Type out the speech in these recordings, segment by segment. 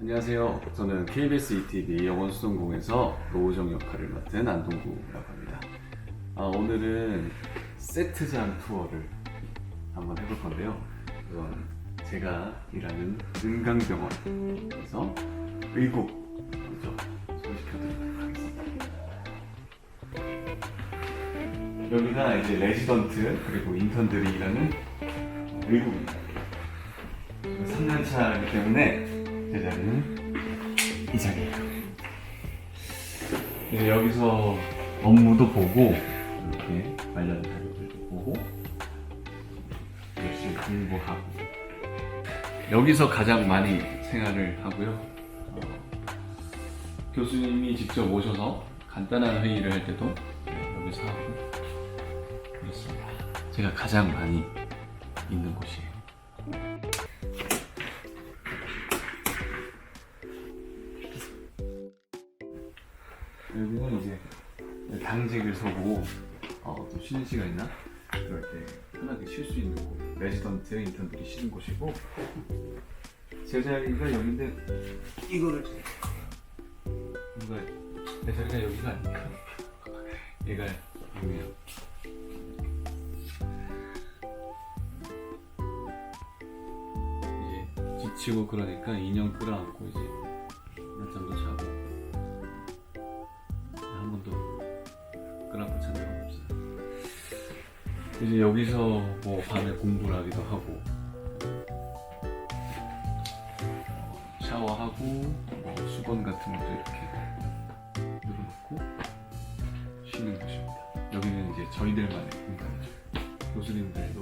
안녕하세요. 저는 KBS ETV 영원수동공에서 노우정 역할을 맡은 안동구라고 합니다. 아, 오늘은 세트장 투어를 한번 해볼 건데요. 우선 제가 일하는 은강병원에서 의국 먼저 소개시켜드리도록 하겠습니다. 여기가 이제 레지던트 그리고 인턴들이 일하는 의국입니다. 3년차이기 때문에 제 자리는 이 자리예요. 이제 여기서 업무도 보고 이렇게 관련 자료들도 보고 열심히 공부하고 여기서 가장 많이 생활을 하고요. 어, 교수님이 직접 오셔서 간단한 회의를 할 때도 여기서 하고 그렇습니다. 제가 가장 많이 있는 곳이에요. 여기는 이제 당직을 서고 어, 또 쉬는 시간 있나? 그럴 때 편하게 쉴 수 있는 곳 레지던트 인턴들이 쉬는 곳이고 제 자리가 여기인데 이거를 뭔가 내 자리가 여기가 아니야. 얘가 여기야. 이제 지치고 그러니까 인형 끌어안고 이제 낮잠도 자 이제 여기서 뭐 밤에 공부를 하기도 하고 어, 샤워하고 뭐 수건 같은 것도 이렇게 늘어놓고 쉬는 곳입니다. 여기는 이제 저희들만의 공간이죠. 교수님들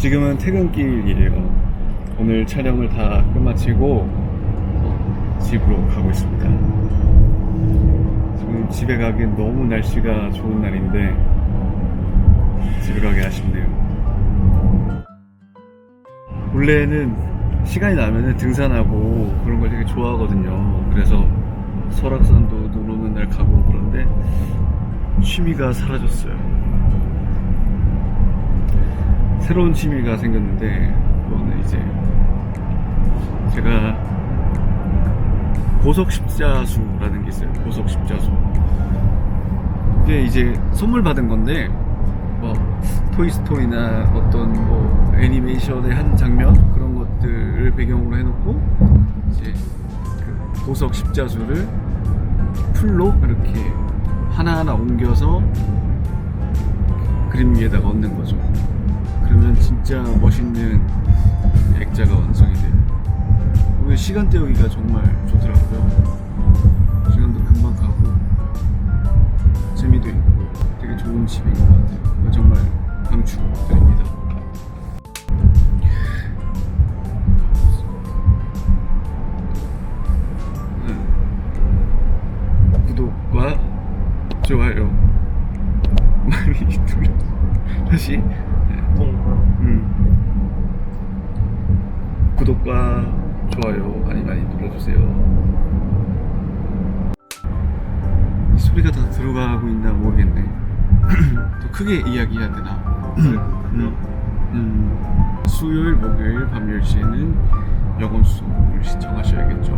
지금은 퇴근길이에요. 오늘 촬영을 다 끝마치고 어, 집으로 가고 있습니다. 지금 집에 가기엔 너무 날씨가 좋은 날인데 집에 가기 아쉽네요. 원래는 시간이 나면은 등산하고 그런 걸 되게 좋아하거든요. 그래서 설악산도 눈 오는 날 가고 그런데 취미가 사라졌어요. 새로운 취미가 생겼는데 그거는 이제 제가 보석 십자수라는 게 있어요. 보석 십자수. 이게 이제 선물 받은 건데 뭐 토이스토리나 어떤 뭐 애니메이션의 한 장면 그런 것들을 배경으로 해놓고 이제 그 보석 십자수를 풀로 이렇게 하나하나 옮겨서 그림 위에다가 얹는 거죠. 그러면 진짜 멋있는 액자가 완성이 돼요. 오늘 시간 때우기가 정말 좋더라고요. 시간도 금방 가고 재미도 있고 되게 좋은 집인 것 같아요. 정말 강추드립니다. 음. 구독과 좋아요 많이 눌러 다시 음. 구독과 좋아요 많이 많이 눌러주세요. 이 소리가 다 들어가고 있나 모르겠네. 더 크게 이야기해야 되나? 음. 음. 수요일, 목요일 밤 10시에는 영원 수업을 신청하셔야겠죠.